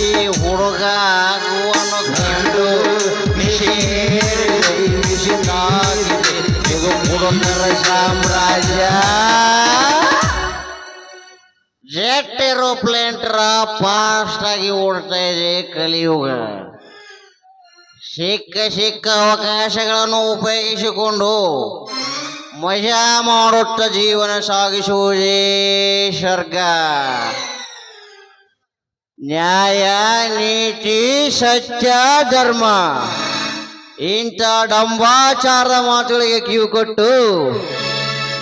ಈ ಹುಡುಗ ಆಗುವನು ಕಂಡು ಇದು ಪುರಂದರ ಸಾಮ್ರಾಜ್ಯ. ಜೆಟ್ ಏರೋಪ್ಲೇನ್ ಫಾಸ್ಟ್ ಆಗಿ ಓಡ್ತಾ ಇದೆ ಕಲಿಯುಗ. ಸಿಕ್ಕ ಸಿಕ್ಕ ಅವಕಾಶಗಳನ್ನು ಉಪಯೋಗಿಸಿಕೊಂಡು ಮಜಾ ಮಾಡುತ್ತ ಜೀವನ ಸಾಗಿಸುವುದೇ ಸ್ವರ್ಗ. ನ್ಯಾಯ ನೀತಿ ಸತ್ಯ ಧರ್ಮ. ಇಂಥ ಡಂಬಾಚಾರದ ಮಾತುಗಳಿಗೆ ಕಿವಿ ಕೊಟ್ಟು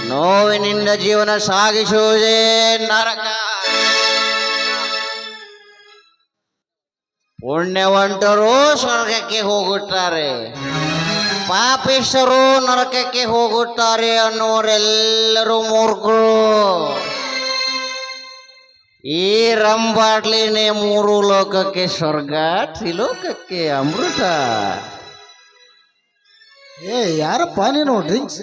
ನೋವಿನಿಂದ ಜೀವನ ಸಾಗಿಸುವುದೇ ನರಕ. ಪುಣ್ಯವಂತರು ಸ್ವರ್ಗಕ್ಕೆ ಹೋಗುತ್ತಾರೆ, ಪಾಪಿಷ್ಠರು ನರಕಕ್ಕೆ ಹೋಗುತ್ತಾರೆ ಅನ್ನೋರೆಲ್ಲರೂ ಮೂರ್ಖರು. ಈ ರಂಬಾಟ್ಲಿನೇ ಮೂರು ಲೋಕಕ್ಕೆ ಸ್ವರ್ಗ ತ್ರಿಲೋಕಕ್ಕೆ ಅಮೃತ. ಏ ಯಾರಪ್ಪ ನೀನು ಡ್ರಿಂಕ್ಸ್?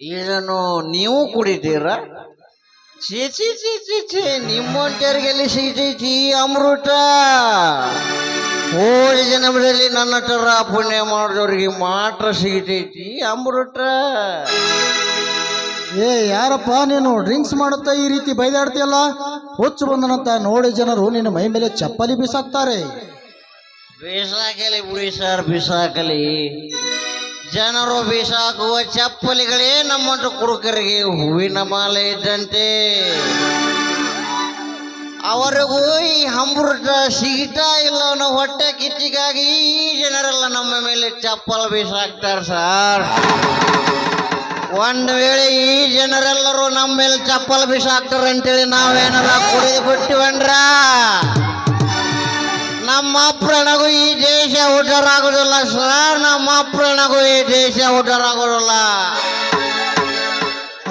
ಇದನ್ನು ನೀವು ಕುಡಿತೀರಾ? ಚೀ ಚಿ ಚಿ ಚಿ ಚಿ ನಿಮ್ಮೊಂಟರಿಗೆಲ್ಲಿ ಸಿಗ್ತೈತಿ ಅಮೃತ. ಹೋಳಿ ಜನಮದಲ್ಲಿ ನನ್ನ ತರ ಪುಣ್ಯ ಮಾಡಿದವ್ರಿಗೆ ಮಾತ್ರ ಸಿಗ್ತೈತಿ ಅಮೃತ. ಏ, ಯಾರಪ್ಪ, ನೀನು ಡ್ರಿಂಕ್ಸ್ ಮಾಡುತ್ತಾ ಈ ರೀತಿ ಬೈದಾಡ್ತೀಯಲ್ಲ? ಹುಚ್ಚು ಬಂದನಂತ ನೋಡಿ ಜನರು ನಿನ್ನ ಮೈ ಮೇಲೆ ಚಪ್ಪಲಿ ಬಿಸಾಕ್ತಾರೆ. ಬಿಸಾಕಲಿ ಬಿಡಿ ಸರ್, ಬಿಸಾಕಲಿ. ಜನರು ಬಿಸಾಕುವ ಚಪ್ಪಲಿಗಳೇ ನಮ್ಮಂಟು ಕುಡುಕರಿಗೆ ಹೂವಿನ ಮಾಲೆ ಇದ್ದಂತೆ. ಅವರಿಗೂ ಈ ಅಮೃತ ಸಿಗ್ತಾ ಇಲ್ಲ ಅನ್ನೋ ಹೊಟ್ಟೆ ಕಿಚ್ಚಿಗಾಗಿ ಈ ಜನರೆಲ್ಲ ನಮ್ಮ ಮೇಲೆ ಚಪ್ಪಲ್ ಬಿಸಾಕ್ತಾರೆ ಸರ್. ಒಂದ್ ವೇಳೆ ಈ ಜನರೆಲ್ಲರೂ ನಮ್ಮ ಮೇಲೆ ಚಪ್ಪಲ್ ಬಿಸಾಕ್ತಾರೆ ಅಂತೇಳಿ ನಾವೇನಾರ ಕುಡಿದು ಬಿಟ್ಟಿವನ್ರ ನಮ್ಮ ಪ್ರಾಣಗೂ ಈ ದೇಶ ಉದ್ಧಾರ ಆಗೋದಿಲ್ಲ ಸರ್ ನಮ್ಮ ಪ್ರಾಣಗೂ ಈ ದೇಶ ಉದ್ಧಾರ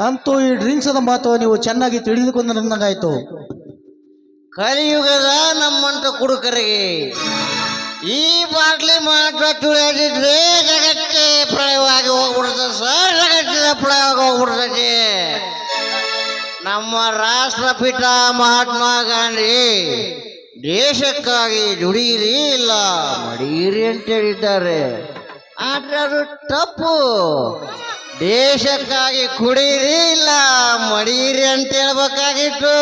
ಅಂತೂ ಈ ಡ್ರಿಂಕ್ಸ್ ಅದ ಮಾತು ನೀವು ಚೆನ್ನಾಗಿ ತಿಳಿದುಕೊಂಡು ನಂಗಾಯ್ತು ಕಲಿಯುಗದ ನಮ್ಮಂತ ಕುಡುಕರಿಗೆ ಈ ಬಾಟ್ಲಿ ಮಾತ್ರ ತುಳಿಯದಿದ್ರೆ ಜಗತ್ತೇ ಪ್ರಳಯವಾಗಿ ಹೋಗ್ಬಿಡ್ತದೆ ಸರ್. ಜಗತ್ತಿನ ಪ್ರಳಯವಾಗಿ ಹೋಗ್ಬಿಡ್ತದೆ ನಮ್ಮ ರಾಷ್ಟ್ರಪಿತ ಮಹಾತ್ಮ ಗಾಂಧಿ, ದೇಶಕ್ಕಾಗಿ ದುಡಿಯಿರಿ ಇಲ್ಲ ಮಡಿಯಿರಿ ಅಂತ ಹೇಳಿದ್ದಾರೆ. ಆದ್ರೆ ಅದು ತಪ್ಪು. ದೇಶಕ್ಕಾಗಿ ಕುಡಿಯಿರಿ ಇಲ್ಲ ಮಡಿಯಿರಿ ಅಂತ ಹೇಳ್ಬೇಕಾಗಿತ್ತು.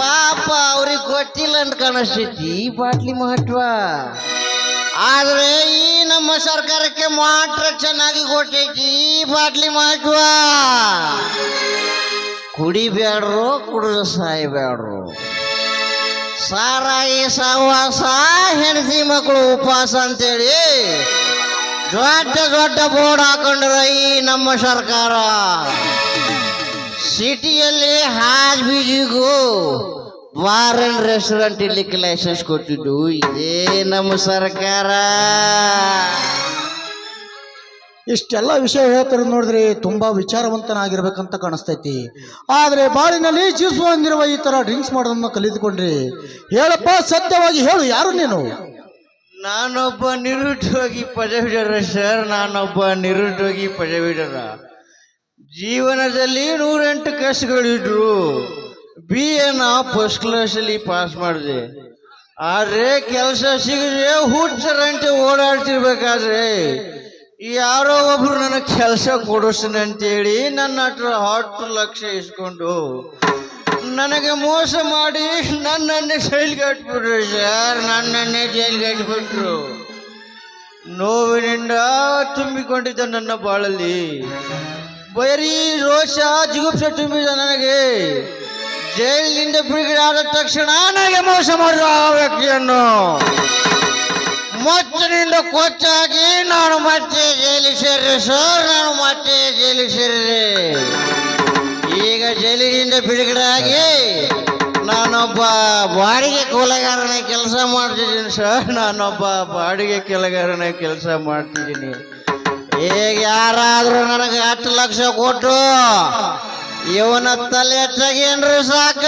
ಪಾಪ ಅವ್ರಿಗೆ ಗೊತ್ತಿಲ್ಲ ಅಂತ ಕಾಣಿಸ್ತೈತಿ. ಈ ಬಾಟ್ಲಿ ಮಹತ್ವ. ಆದ್ರೆ ಈ ನಮ್ಮ ಸರ್ಕಾರಕ್ಕೆ ಮಾತ್ರ ಚೆನ್ನಾಗಿ ಕೊಟ್ಟೈತಿ ಈ ಬಾಟ್ಲಿ ಮಹತ್ವ. ಕುಡಿಬೇಡ್ರು ಕುಡಿದು ಸಾಯ್ಬೇಡ್ರು. ಸಾರಾಯಿ ಸಹವಾಸ, ಹೆಂಡತಿ ಮಕ್ಕಳು ಉಪವಾಸ ಅಂತೇಳಿ ದೊಡ್ಡ ದೊಡ್ಡ ಬೋರ್ಡ್ ಹಾಕೊಂಡ್ರ ಈ ನಮ್ಮ ಸರ್ಕಾರ. ಸಿಟಿಯಲ್ಲಿ ಹಾಜ್ ಬೀಜಿಗೂ ಬಾರ್ ಅಂಡ್ ರೆಸ್ಟೋರೆಂಟ್ ಇಲ್ಲಿಕ್ಕೆ ಲೈಸೆನ್ಸ್ ಕೊಟ್ಟಿದ್ದು. ಇದೇ ನಮ್ಮ ಸರ್ಕಾರ. ಇಷ್ಟೆಲ್ಲ ವಿಷಯ ಹೇಳ್ತಾರೆ ನೋಡಿದ್ರೆ ತುಂಬಾ ವಿಚಾರವಂತನಾಗಿರ್ಬೇಕಂತ ಕಾಣಿಸ್ತೈತಿ. ಆದ್ರೆ ಬಾಳಿನಲ್ಲಿ ಜೀಸು ಹೊಂದಿರುವ ಈ ತರ ಡ್ರಿಂಕ್ಸ್ ಮಾಡೋದನ್ನ ಕಲಿತುಕೊಂಡ್ರಿ ಹೇಳಪ್ಪ ಸತ್ಯವಾಗಿ ಹೇಳು ಯಾರು ನೀನು? ನಾನೊಬ್ಬ ನಿರುದ್ಯೋಗಿ ಪದವೀಧರ ಸರ್ ನಾನೊಬ್ಬ ನಿರುದ್ಯೋಗಿ ಪದವೀಧರ. ಜೀವನದಲ್ಲಿ ನೂರೆಂಟು ಕಷ್ಟಗಳಿದ್ರು. ಬಿ ನಾ ಫಸ್ಟ್ ಕ್ಲಾಸಲ್ಲಿ ಪಾಸ್ ಮಾಡಿದೆ. ಆದರೆ ಕೆಲಸ ಸಿಗದೆ ಹುಚ್ಚರಂತೆ ಓಡಾಡ್ತಿರ್ಬೇಕಾದ್ರೆ ಯಾರೋ ಒಬ್ರು ನನಗೆ ಕೆಲಸ ಕೊಡಿಸ್ತೀನಿ ಅಂತೇಳಿ ನನ್ನ ಹತ್ರ ಹತ್ತು ಲಕ್ಷ ಇಸ್ಕೊಂಡು ನನಗೆ ಮೋಸ ಮಾಡಿ ನನ್ನನ್ನೇ ಜೈಲ್ಗೆ ಕಟ್ಬಿಟ್ರು ಸರ್ ನನ್ನನ್ನೇ ಜೈಲ್ಗೆ ಕಟ್ಬಿಟ್ರು. ನೋವಿನಿಂದ ತುಂಬಿಕೊಂಡಿದ್ದ ನನ್ನ ಬಾಳಲ್ಲಿ. ಬರೀ ರೋಷ ಜಿಗುಪ್ಸೆ ತುಂಬಿದ ನನಗೆ. ಜೈಲಿನಿಂದ ಬಿಡುಗಡೆ ಆದ ತಕ್ಷಣ ನನಗೆ ಮೋಸ ಮಾಡಿದ ಆ ವ್ಯಕ್ತಿಯನ್ನು. ಮೊತ್ತನಿಂದ ಕೊಚ್ಚಾಗಿ ನಾನು ಮತ್ತೆ ಜೈಲಿಗೆ ಸೇರಿದೆ ಸರ್, ನಾನು ಮತ್ತೆ ಜೈಲಿಗೆ ಸೇರಿದೆ. ಈಗ ಜೈಲಿನಿಂದ ಬಿಡುಗಡೆ ಆಗಿ ನಾನೊಬ್ಬ ಬಾಡಿಗೆ ಕೊಲೆಗಾರನ ಕೆಲಸ ಮಾಡ್ತಿದ್ದೀನಿ ಸರ್, ನಾನೊಬ್ಬ ಬಾಡಿಗೆ ಕೆಲೆಗಾರನ ಕೆಲಸ ಮಾಡ್ತಿದ್ದೀನಿ. ಈಗ ಯಾರಾದ್ರೂ ನನಗೆ ಹತ್ತು ಲಕ್ಷ ಕೊಟ್ಟು ಇವನ ತಲೆ ಸಾಕ.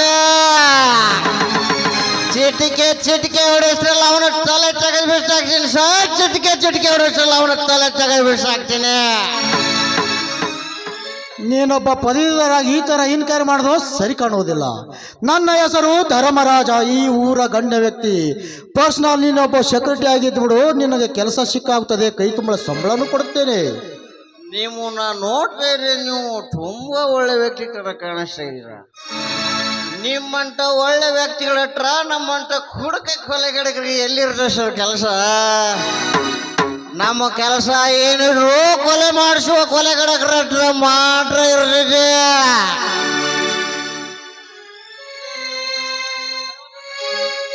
ಚಿಟಿಕೆ ಚಿಟಿಕೆ ಹೊಡಿಸ್ರಲ್ಲ, ಅವನ ತಲೆ ತೆಗೆದು ಬಿಸಾಕ್ತೀನಿ ಸರ್ ಚಿಟಿಕೆ ಚಿಟಿಕೆ ಹೊಡಿಸ್ರಲ್ಲ, ಅವನ ತಲೆ ತೆಗೆದು ಬಿಸಾಕ್ತೀನಿ ನೀನೊಬ್ಬ ಪದವೀಧರಾಗಿ ಈ ಥರ ಇನ್ಕ್ವೈರಿ ಮಾಡಿದ್ರು ಸರಿ ಕಾಣುವುದಿಲ್ಲ. ನನ್ನ ಹೆಸರು ಧರ್ಮರಾಜ, ಈ ಊರ ಗಣ್ಯ ವ್ಯಕ್ತಿ. ಪರ್ಸನಲ್ ನೀನೊಬ್ಬ ಸೆಕ್ಯೂರಿಟಿ ಆಗಿದ್ದು ಬಿಡು ನಿನಗೆ ಕೆಲಸ ಸಿಕ್ಕಾಗ್ತದೆ, ಕೈ ತುಂಬಳ ಸಂಬಳನೂ ಕೊಡುತ್ತೇನೆ. ನೀವು ನಾ ನೀವು ತುಂಬ ಒಳ್ಳೆ ವ್ಯಕ್ತಿ ತರ ಕಾಣಿಸ್ತಾ ನಿಮ್ಮಂತ ಒಳ್ಳೆ ವ್ಯಕ್ತಿಗಳ ಹತ್ರ ನಮ್ಮಂತ ಕುಡಕ ಕೊಲೆಗಡೆಗಳಿಗೆ ಎಲ್ಲಿರುತ್ತೆ ಸರ್ ಕೆಲಸ? ನಮ್ಮ ಕೆಲಸ ಏನಿದ್ರು ಕೊಲೆ ಮಾಡಿಸುವ ಕೊಲೆ ಹತ್ರ ಮಾತ್ರ ಇರ್ತದೆ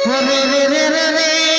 ತರವಲ್ಲ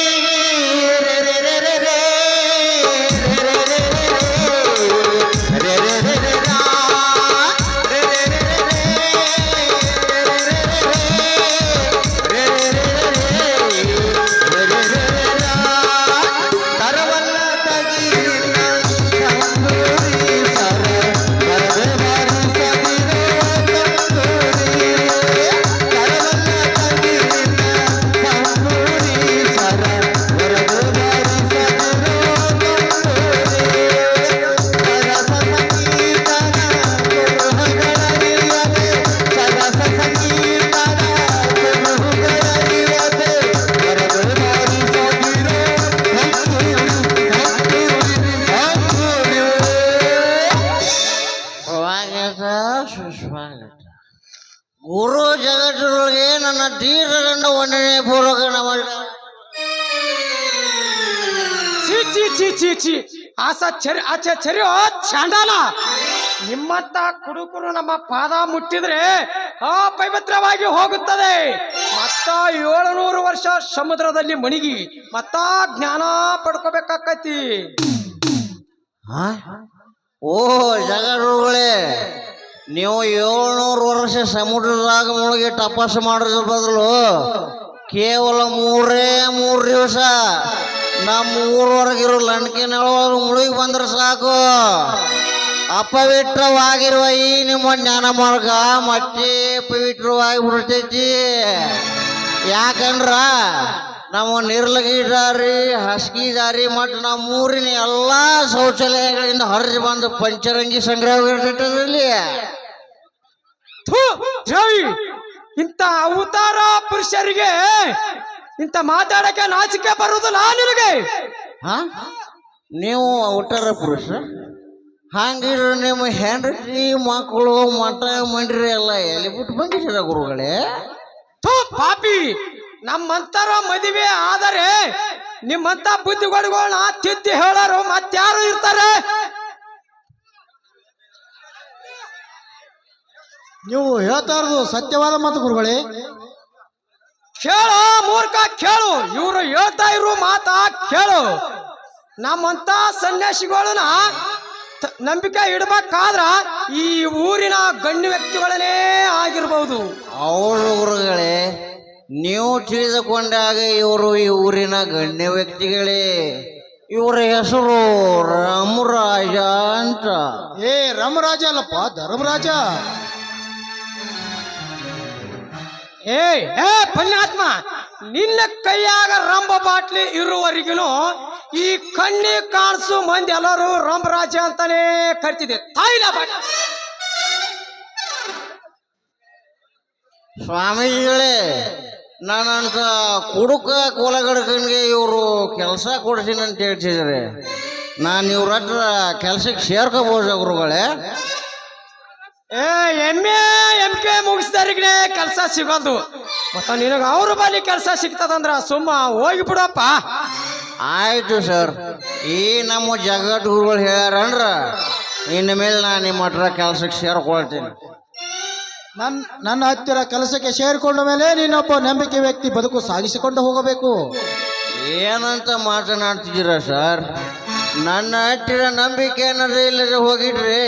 ಗುರು ಜಗತ್ತಿನೊಳಗೆ ನನ್ನ ಧೀರದಂಡ ವಂದನೆ ಪೂರ್ವಕ ನಮಸ್ಕಾರ ಚಿ ಚಿ ಚಿ ಚೀ ಚೀ ಆಸ ಚರಿ ಆಚೆ ಚರಿ ಚಾಂಡಾಲ. ನಿಮ್ಮತ್ತ ಕುಡುಕರು ನಮ್ಮ ಪಾದ ಮುಟ್ಟಿದ್ರೆ ಆ ಪವಿತ್ರವಾಗಿ ಹೋಗುತ್ತದೆ. ಮತ್ತ ಏಳುನೂರು ವರ್ಷ ಸಮುದ್ರದಲ್ಲಿ ಮಣಿಗಿ ಮತ್ತ ಜ್ಞಾನ ಪಡ್ಕೋಬೇಕಾಕತಿ. ಓ ಜಗರುಗಳೇ. ನೀವು ಏಳ್ನೂರು ವರ್ಷ ಸಮುದ್ರದಾಗ ಮುಳುಗಿ ತಪಸ್ ಮಾಡೋದ್ರ ಬದಲು ಕೇವಲ ಮೂರೇ ಮೂರು ದಿವಸ. ನಮ್ಮ ಊರವರೆಗಿರೋ ಲಂಡ್ಕಿನೊಳಗೆ ಮುಳುಗಿ ಬಂದ್ರೆ ಸಾಕು. ಅಪವಿತ್ರವಾಗಿರುವ ಈ ನಿಮ್ಮ ಜ್ಞಾನ ಮಾರ್ಗ ಮತ್ತೆ ಪವಿತ್ರವಾಗಿ ಬಿಡ್ತೈತಿ ಯಾಕಂದ್ರ ನಮ್ಮ ನಿರ್ಲಗಿ ದಾರಿ ಹಸ್ಕಿ ದಾರಿ ಮತ್ತು ನಮ್ಮ ಊರಿನ ಎಲ್ಲ ಶೌಚಾಲಯಗಳಿಂದ ಹರಿದು ಬಂದು ಪಂಚರಂಗಿ ಥು, ದ್ರೋಹಿ ಇಂಥ ಅವತಾರ ಪುರುಷರಿಗೆ ಇಂಥ ಮಾತಾಡಕ್ಕೆ ನಾಚಿಕೆ ಬರುವುದಿಲ್ಲ ನಿನಗೆ. ಹಾ? ನೀವು ಔಟರ ಪುರುಷ? ಹಂಗಿದ್ರೆ ನಿಮ್ಮ ಹೆಂಡತಿ ಮಕ್ಕಳು ಮಠ ಮಂಡ್ರಿ ಎಲ್ಲ ಎಲ್ಲಿ ಬಿಟ್ಟು ಬಂದಿದ್ದೀರ ಗುರುಗಳೇ? ಪಾಪಿ ನಮ್ಮಂತರ ಮದುವೆ ಆದರೆ ನಿಮ್ಮಂತ ಬುದ್ಧಿಗೊಳಗಳನ್ನ ತಿದ್ದಿ ಹೇಳೋರು ಮತ್ತಾರು ಇರ್ತಾರೆ? ನೀವು ಹೇಳ್ತಾ ಇರೋದು ಸತ್ಯವಾದ ಮಾತು ಗುರುಗಳೇ. ಕೇಳು ಮೂರ್ಖ ಕೇಳು. ಇವರು ಹೇಳ್ತಾ ಇರೋ ಮಾತಾ ಕೇಳು. ನಮ್ಮಂತ ಸನ್ಯಾಸಿಗಳನ್ನ ನಂಬಿಕೆ ಇಡಬೇಕಾದ್ರ ಈ ಊರಿನ ಗಣ್ಯ ವ್ಯಕ್ತಿಗಳನ್ನೇ ಆಗಿರ್ಬಹುದು ಅವರು ಗುರುಗಳೇ. ನೀವು ತಿಳಿದುಕೊಂಡಾಗ ಇವರು ಈ ಊರಿನ ಗಣ್ಯ ವ್ಯಕ್ತಿಗಳೇ. ಇವರ ಹೆಸರು ರಾಮರಾಜ ಅಂತ. ಏ, ರಾಮರಾಜ ಅಲ್ಲಪ್ಪ, ಧರ್ಮರಾಜ. ಏ ಏ, ಪುಣ್ಯಾತ್ಮ, ನಿನ್ನ ಕೈಯಾಗ ರಂಬ ಬಾಟ್ಲಿ ಇರುವವರೆಗೂ ಈ ಕಣ್ಣಿ ಕಾಣಿಸು ಮಂದಿ ಎಲ್ಲರೂ ರಾಮರಾಜ ಅಂತಾನೆ ಕರಿತಿದೆ ತಾಯಿನ ಬಾಟ್ಲಿ ಸ್ವಾಮೀಜಿಗಳೇ ನಾನಂತ ಕುಡುಕ ಕೋಲಗಡಕನ್ಗೆ ಇವರು ಕೆಲಸ ಕೊಡ್ತೀನಿ ಅಂತ ಹೇಳ್ತಿದ್ರೆ ನಾನು ಇವ್ರ ಹತ್ರ ಕೆಲ್ಸಕ್ಕೆ ಸೇರ್ಕೋಬೋದು ಗುರುಗಳೇ. A M A M K ಮುಗಿಸ್ದಾರಿಗೆ ಕೆಲಸ ಸಿಗೋದು. ಮತ್ತೆ ನಿನಗೆ ಅವ್ರ ಬಳಿ ಕೆಲಸ ಸಿಗ್ತದಂದ್ರ ಸುಮ್ಮ ಹೋಗಿ ಬಿಡಪ್ಪ ಆಯ್ತು ಸರ್. ಈ ನಮ್ಮ ಜಗದ್ಗುರುಗಳು ಹೇಳ್ಯಾರಂದ್ರ ಇನ್ನು ಮೇಲೆ ನಾನು ನಿಮ್ಮ ಹತ್ರ ಕೆಲ್ಸಕ್ಕೆ ಸೇರ್ಕೊಳ್ತೀನಿ. ನನ್ನ ನನ್ನ ಹತ್ತಿರ ಕೆಲಸಕ್ಕೆ ಸೇರಿಕೊಂಡ ಮೇಲೆ ನೀನೊಬ್ಬ ನಂಬಿಕೆ ವ್ಯಕ್ತಿ ಬದುಕು ಸಾಗಿಸಿಕೊಂಡು ಹೋಗಬೇಕು. ಏನಂತ ಮಾತನಾಡ್ತಿದ್ದೀರ ಸರ್? ನನ್ನ ಹತ್ತಿರ ನಂಬಿಕೆ ಅನ್ನೋದೇ ಇಲ್ಲದೆ ಹೋಗಿಡ್ರಿ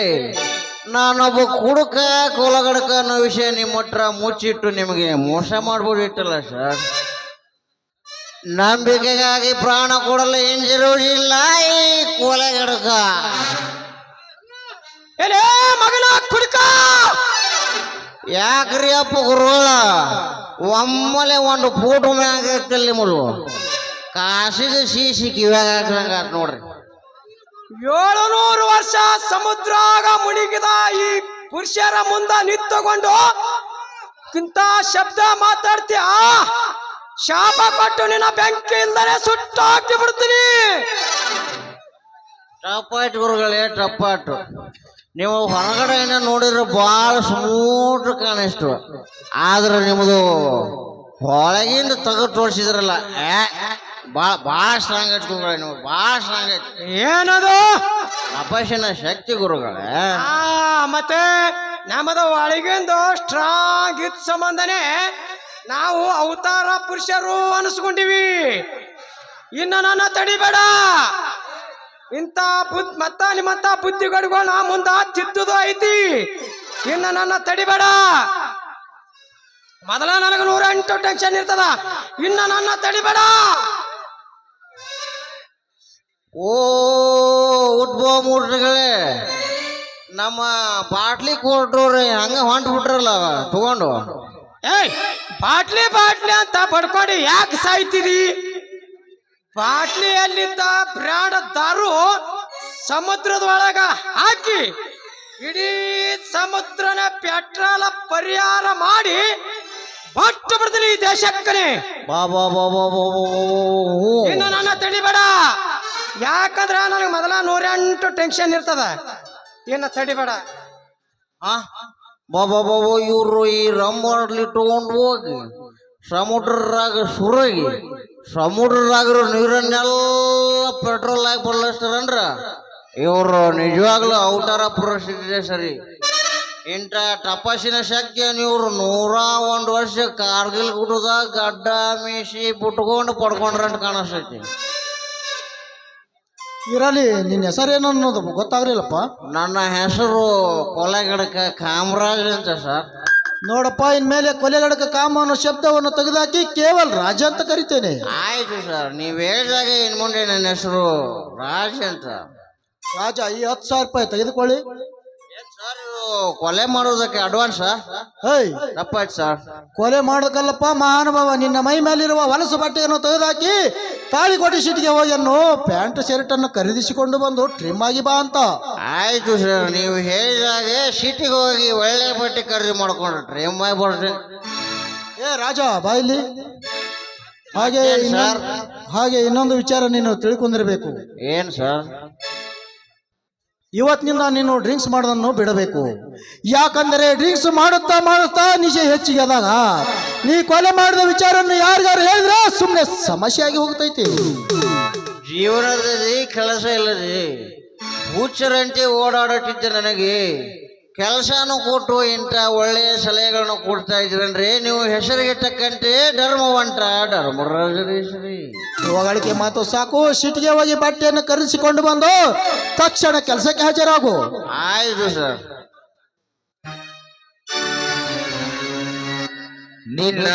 ನಾನೊಬ್ಬ ಕುಡುಕ ಕೊಲಗಡಕ ಅನ್ನೋ ವಿಷಯ ನಿಮ್ಮ ಹತ್ರ ಮುಚ್ಚಿಟ್ಟು ನಿಮಗೆ ಮೋಸ ಮಾಡ್ಬೋದಿತ್ತಲ್ಲ ಸರ್? ನಂಬಿಕೆಗಾಗಿ ಪ್ರಾಣ ಕೊಡಲು ಹಿಂಜಿರುವುದಿಲ್ಲ ಈ ಕೊಲೆಗಡಕ. ಏನೇ ಮಗನ ಕುಡುಕ! ಯಾಕ್ರಿ ಅಪ್ಪ ಗುರುಗಳ? ಒಮ್ಮಲೆ ಒಂದು ಫೋಟೋ ಮ್ಯಾಗ ಹಾಕಲ್ ನಿಮ್ಮದು ಕಾಸಿದ ಸೀಸಿ ಕಿವ್ಯಾಗ ನೋಡ್ರಿ. ಏಳುನೂರು ವರ್ಷ ಸಮುದ್ರಾಗ ಮುಳುಗಿದ ಈ ಪುರುಷರ ಮುಂದ ನಿಂತುಕೊಂಡು ಇಂತ ಶಬ್ದ ಮಾತಾಡ್ತೀಯ ಶಾಪ ಕೊಟ್ಟು ನಿನ್ನ ಬೆಂಕಿ ಇಲ್ದರೆ ಸುಟ್ಟಾಕಿ ಬಿಡ್ತೀನಿ. ಟಪಾಟ್ ಗುರುಗಳೇ ಟಪಾಟು ನೀವು ಹೊರಗಡೆ ನೋಡಿದ್ರೆ ಭಾಳ ಸ್ಮೂಟ್ ಕಾಣಿಸ್ತು ಆದ್ರೆ ನಿಮ್ಮದು ಒಳಗಿಂದ ತೆಗೆದು ತೋರಿಸಿದ್ರಲ್ಲ ಭಾಳ ಭಾಳ ಸ್ಟ್ರಾಂಗ್ ಐತ್ ಗುರುಗಳೇ ನೀವು ಭಾಳ ಸ್ಟ್ರಾಂಗ್ ಐತಿ. ಏನದು? ಅಪಶನ ಶಕ್ತಿ ಗುರುಗಳೇ. ಮತ್ತೆ ನಮ್ಮದು ಒಳಗಿಂದು ಸ್ಟ್ರಾಂಗ್ ಇತ್ ಸಂಬಂಧನೇ ನಾವು ಅವತಾರ ಪುರುಷರು ಅನಿಸ್ಕೊಂಡಿವಿ. ಇನ್ನು ನನ್ನ ತಡಿಬೇಡ. ಇಂಥ ಬುದ್ಧ ಮತ್ತ ನಿಮ್ಮಂತ ಬುದ್ಧಿಗಳಿಗೂ ನಾ ಮುಂದ ತಿದ್ದುದು ಐತಿ. ಇನ್ನ ನನ್ನ ತಡಿಬೇಡ. ಮೊದಲ ನನಗೆ ನೂರ ಎಂಟು ಟೆನ್ಷನ್ ಇರ್ತದ. ಇನ್ನ ನನ್ನ ತಡಿಬೇಡ. ಓ, ಉಟ್ಬೋ ಮೂಡ್ರಿಗಳೇ. ನಮ್ಮ ಬಾಟ್ಲಿ ಕೊಟ್ರು ಹಂಗ ಹೊಂಟು ಬಿಟ್ರಲ್ಲ ತಗೊಂಡು. ಏಯ್, ಬಾಟ್ಲಿ ಬಾಟ್ಲಿ ಅಂತ ಪಡ್ಕೊಂಡು ಯಾಕೆ ಸಾಯ್ತೀರಿ ಬಾಟ್ಲಿಯಲ್ಲಿದ್ದ ಬ್ರಾಡ್ ದಾರು ಸಮುದ್ರದೊಳಗ ಹಾಕಿ ಇಡೀ ಸಮುದ್ರನ ಪೆಟ್ರೋಲ ಪರಿಹಾರ ಮಾಡಿ ಬಟ್ಟು ಬರ್ತೀನಿ ಈ ದೇಶಕ್ಕನೆ. ಇನ್ನು ನನ್ನ ತಡಿಬೇಡ. ಯಾಕಂದ್ರೆ ನನಗೆ ಮೊದಲ ನೂರೆಂಟು ಟೆನ್ಷನ್ ಇರ್ತದ. ಏನ ತಡಿಬೇಡ. ಆ? ಬಾಬಾ ಬಾಬಾ ಇವರು ಈ ರಂಬಾಡ್ಲಿ ತಗೊಂಡು ಹೋಗಿ ಸಮುದ್ರಾಗ ಸುರಗಿ ಸಮುದ್ರರಾಗಿರೋ ನೀರನ್ನೆಲ್ಲ ಪೆಟ್ರೋಲ್ ಆಗಿ ಬದಲಾಯಿಸ್ತಾರಂದ್ರ ಇವರು ನಿಜವಾಗ್ಲೂ ಔಟರ ಪುರಸ್ಥಿತಿ ಸರಿ. ಇಂಥ ತಪಾಸಿನ ಶಕ್ತಿ ಇವ್ರು ನೂರ ಒಂದು ವರ್ಷ ಕಾರ್ಗಿಲ್ ಗುಡ್ಡದಾಗ ಗಡ್ಡ ಮೀಸಿ ಬಿಟ್ಕೊಂಡು ಪಡ್ಕೊಂಡ್ರಂತ ಕಾಣಿಸ್ತೈತಿ. ಇರಲಿ ನಿನ್ನ ಹೆಸರೇನು ಅನ್ನೋದು ಗೊತ್ತಾಗ್ಲಿಲ್ಲಪ್ಪ. ನನ್ನ ಹೆಸರು ಕೊಲೆಗಡಕ ಕಾಮರಾಜ್ ಅಂತ ಸರ್. ನೋಡಪ್ಪ ಇನ್ಮೇಲೆ ಕೊಲೆಗಡಕ ಕಾಮ ಅನ್ನೋ ಶಬ್ದವನ್ನು ತೆಗೆದಾಕಿ ಕೇವಲ ರಾಜ ಅಂತ ಕರಿತೇನೆ. ಆಯ್ತು ಸರ್ ನೀವು ಹೇಳಿದಾಗ ಇನ್ ಮುಂದೆ ನನ್ನ ಹೆಸರು ರಾಜ ಅಂತ. ರಾಜ ಈ ಹತ್ತು ಸಾವಿರ ರೂಪಾಯಿ ತೆಗೆದುಕೊಳ್ಳಿ. ಕೊಲೆ ಮಾಡೋದಕ್ಕೆ ಅಡ್ವಾನ್ಸ್ ತಪ್ಪಾಯ್ತು ಸರ್ ಕೊಲೆ ಮಾಡೋದಕ್ಕಲ್ಲಪ್ಪ ಮಹಾನುಭಾವ ನಿನ್ನ ಮೈ ಮೇಲಿರುವ ಹೊಲಸು ಬಟ್ಟೆಯನ್ನು ತೆಗೆದುಹಾಕಿ ತಾಳಿಕೋಟೆ ಸಿಟಿಗೆ ಹೋಗಿ ಅನ್ನು ಪ್ಯಾಂಟ್ ಶರ್ಟ್ ಅನ್ನು ಖರೀದಿಸಿಕೊಂಡು ಬಂದು ಟ್ರಿಮ್ ಆಗಿ ಬಾ ಅಂತ. ಆಯ್ತು ಸರ್ ನೀವು ಹೇಳಿದಾಗೆ ಸಿಟಿಗೆ ಹೋಗಿ ಒಳ್ಳೆ ಬಟ್ಟೆ ಖರೀದಿ ಮಾಡ್ಕೊಂಡು ಟ್ರಿಮ್ ಆಗಿ ಬರ್ತೀನಿ. ಏ ರಾಜ ಬಾ ಇಲ್ಲಿ. ಹಾಗೆ ಇನ್ನೊಂದು- ಸರ್? ಹಾಗೆ ಇನ್ನೊಂದು ವಿಚಾರ ನೀನು ತಿಳ್ಕೊಂಡಿರ್ಬೇಕು. ಏನ್ ಸರ್ ಇವತ್ತಿನಿಂದ ನೀನು ಡ್ರಿಂಕ್ಸ್ ಮಾಡೋದನ್ನು ಬಿಡಬೇಕು. ಯಾಕಂದರೆ ಡ್ರಿಂಕ್ಸ್ ಮಾಡುತ್ತಾ ಮಾಡುತ್ತಾ ನಿಜೆ ಹೆಚ್ಚಿಗೆ ಅದಾಗ ನೀ ಕೊಲೆ ಮಾಡಿದ ವಿಚಾರವನ್ನು ಯಾರಿಗಾರು ಹೇಳಿದ್ರೆ ಸುಮ್ಮನೆ ಸಮಸ್ಯೆ ಆಗಿ ಹೋಗ್ತೈತಿ. ಜೀವನದಲ್ಲಿ ಕೆಲಸ ಇಲ್ಲ ರೀ ಹುಚ್ಚರಂತೆ ಓಡಾಡುತ್ತಿದ್ದೆ ನನಗೆ. ಕೆಲಸನೂ ಕೊಟ್ಟು ಇಂಥ ಒಳ್ಳೆಯ ಸಲಹೆಗಳನ್ನು ಕೊಡ್ತಾ ಇದ್ರನ್ರಿ ನೀವು ಹೆಸರಿಗೆ ತಕ್ಕಂತೆ ಧರ್ಮವಂತ ಧರ್ಮರಾಜರೇಶ್ವರಿ. ಹೊಗಳಿಕೆ ಮಾತು ಸಾಕು. ಸಿಟಿಗೆ ಹೋಗಿ ಬಟ್ಟೆಯನ್ನು ಕರೆಸಿಕೊಂಡು ಬಂದು ತಕ್ಷಣ ಕೆಲಸಕ್ಕೆ ಹಾಜರಾಗು. ಆಯ್ತು ಸರ್. ನಿನ್ನ